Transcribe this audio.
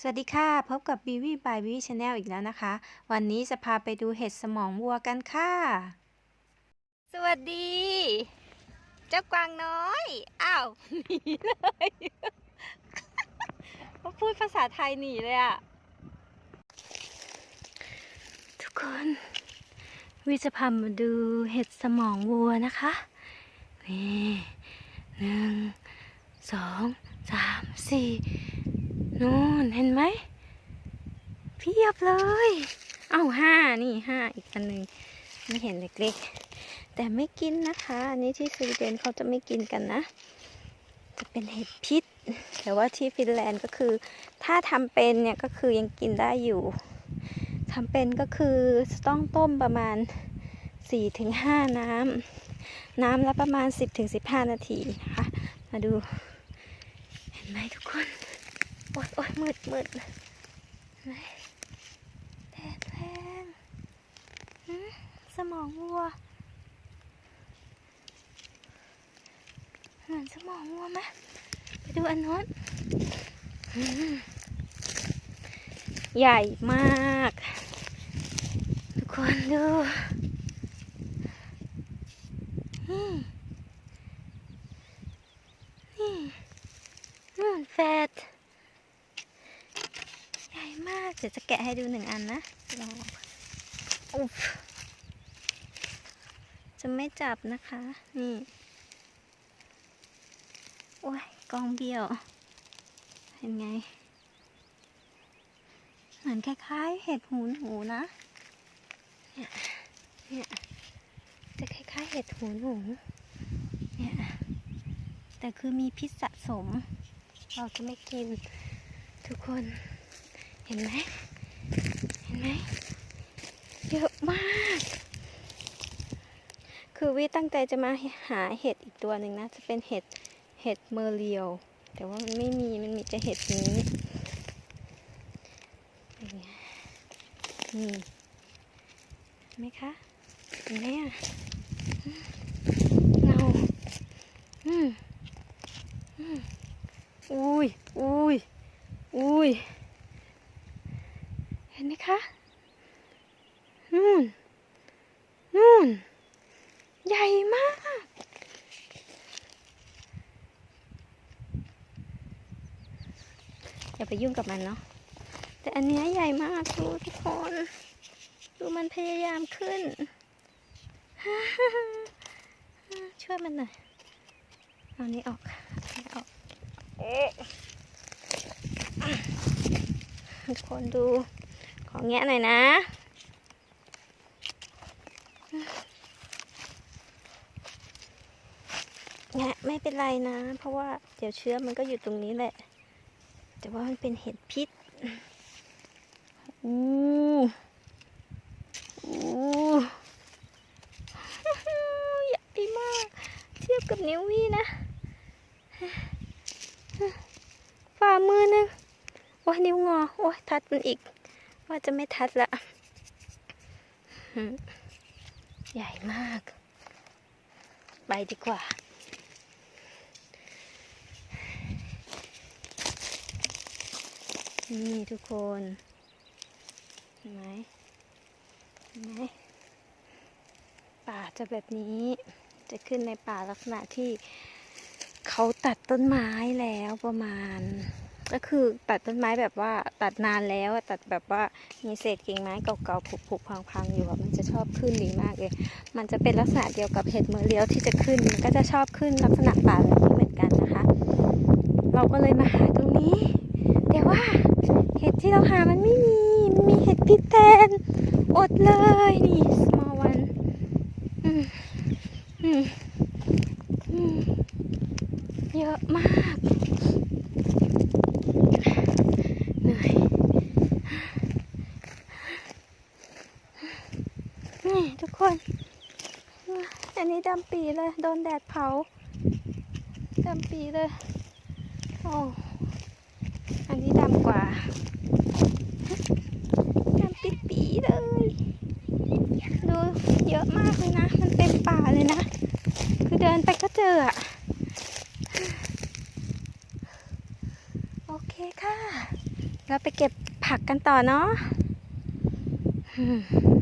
สวัสดีค่ะ พบกับ b ีวีบายวีชาแนลอีกแล้วนะคะ วันนี้จะพาไปดูเห็ดสมองวัวกันค่ะ สวัสดี เจ้ากวางน้อย อ้าว หนีเลยเขาพูดภาษาไทยหนีเลยอะทุกคนวิจะพามาดูเห็ดสมองวัวนะคะ นี่หนึ่งสองสามสี่ นู่นเห็นไหมเพียบเลย เอ้าห้านี่ห้าอีกอันหนึ่งไม่เห็นเล็กๆ แต่ไม่กินนะคะ อันนี้ที่สวีเดนเขาจะไม่กินกันนะ จะเป็นเห็ดพิษ แต่ว่าที่ฟินแลนด์ก็คือ ถ้าทำเป็นเนี่ยก็คือยังกินได้อยู่ทำเป็นก็คือต้องต้มประมาณ 4-5 น้ำ น้ำละประมาณ 10-15 นาทีนะคะ มาดู เห็นไหมทุกคน อ๊ยโอ๊ยมืดมืดไหมแดดแรงสมองวัว เหมือนสมองวัวไหมไปดูอันโน้นใหญ่มาก ทุกคนดูนี่นี่นู่นแฟด ใหญ่มากเดี๋ยวจะแกะให้ดูหนึ่งอันนะลองอุ๊บจะไม่จับนะคะ นี่ โอ้ยกองเบี้ยว เห็นไง เหมือนคล้ายๆ เห็ดหูหนูนะ เนี่ยเนี่ยจะคล้ายๆ เห็ดหูหนูเนี่ยแต่คือมีพิษสะสม เราจะไม่กินทุกคน เห็นไหมเห็นไหมเยอะมาก คือวิตั้งใจจะมาหาเห็ดอีกตัวหนึ่งนะ จะเป็นเห็ดเห็ดเมอร์เรียว แต่ว่ามันไม่มีมันมีแต่เห็ดนี้นี่ไหมคะเห็นไหมอะเงาอืมอืมอุ้ยอุ้ยอุ้ย เห็นไหมคะ นู่น นู่น ใหญ่มาก อย่าไปยุ่งกับมันเนาะ แต่อันนี้ใหญ่มากดูทุกคน ดูมันพยายามขึ้น ช่วยมันหน่อย เอานี้ออกเอาออกทุกคนดู อแงะหน่อยนะ แงะไม่เป็นไรนะ เพราะว่าเดี๋ยวเชื้อมันก็อยู่ตรงนี้แหละ แต่ว่ามันเป็นเห็ดพิษอู้อู้ใหญ่มาก เทียบกับนิ้ววี่นะ ฝ่ามือนึงโอ้ยนิ้วงอ โอ้ยทัดมันอีก ว่าจะไม่ทัดละใหญ่มาก ไปดีกว่า นี่ทุกคนเห็นไหมเห็นไหมป่าจะแบบนี้จะขึ้นในป่าลักษณะที่เขาตัดต้นไม้แล้วประมาณ ก็คือตัดต้นไม้แบบว่าตัดนานแล้วตัดแบบว่ามีเศษกิ่งไม้เก่าๆผุๆพังๆอยู่มันจะชอบขึ้นดีมากเลย มันจะเป็นลักษณะเดียวกับเห็ดเมอเลียวที่จะขึ้นมันก็จะชอบขึ้นลักษณะป่าแบบนี้เหมือนกันนะคะ เราก็เลยมาหาตรงนี้ แต่ว่าเห็ดที่เราหามันไม่มีมันมีเห็ดพิษแทนอดเลยนี่ small one อืมอืมอืมเยอะมาก เหนื่อย นี่ทุกคน อันนี้ดำปีเลย โดนแดดเผาดำปีเลย โอ้ อันนี้ดำกว่าดำปีปีเลย ดูเยอะมากเลยนะ มันเต็มป่าเลยนะ คือเดินไปก็เจออะโอเคค่ะ เราไปเก็บผักกันต่อเนาะอืม